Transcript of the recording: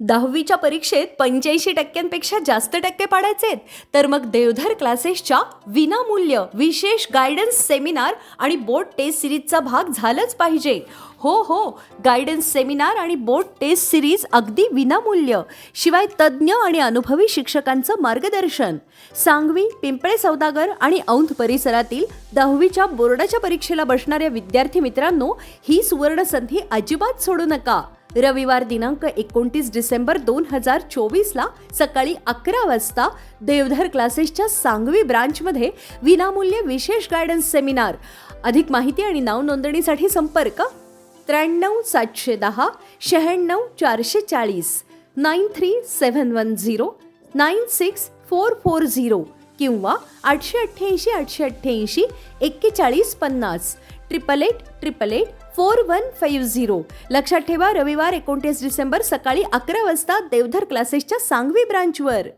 दहावीच्या परीक्षेत पंच्याऐंशी टक्क्यांपेक्षा जास्त टक्के पाडायचे तर मग देवधर क्लासेसच्या विनामूल्य विशेष गायडन्स सेमिनार आणि बोर्ड टेस्ट सिरीजचा भाग झालंच पाहिजे. हो हो गायडन्स सेमिनार आणि बोर्ड टेस्ट सिरीज अगदी विनामूल्य. शिवाय तज्ज्ञ आणि अनुभवी शिक्षकांचं मार्गदर्शन. सांगवी पिंपळे सौदागर आणि औंध परिसरातील दहावीच्या बोर्डाच्या परीक्षेला बसणाऱ्या विद्यार्थी मित्रांनो ही सुवर्ण संधी अजिबात सोडू नका. रविवार दिनांक एकोणतीस डिसेंबर दोन हजार चोवीसला सकाळी अकरा वाजता देवधर क्लासेसच्या सांगवी ब्रांचमध्ये विनामूल्य विशेष गायडन्स सेमिनार. अधिक माहिती आणि नाव नोंदणीसाठी संपर्क त्र्याण्णव सातशे दहा शहाण्णव चारशे चाळीस nine three seven one zero nine six four four zero किंवा आठशे अठ्ठ्याऐंशी आठशे अठ्ठ्याऐंशी एक्केचाळीस पन्नास. Triple eight triple eight four one five zero लक्षात ठेवा रविवार एकोणतीस डिसेंबर सकाळी अकरा वाजता देवधर क्लासेसच्या सांगवी ब्रांचवर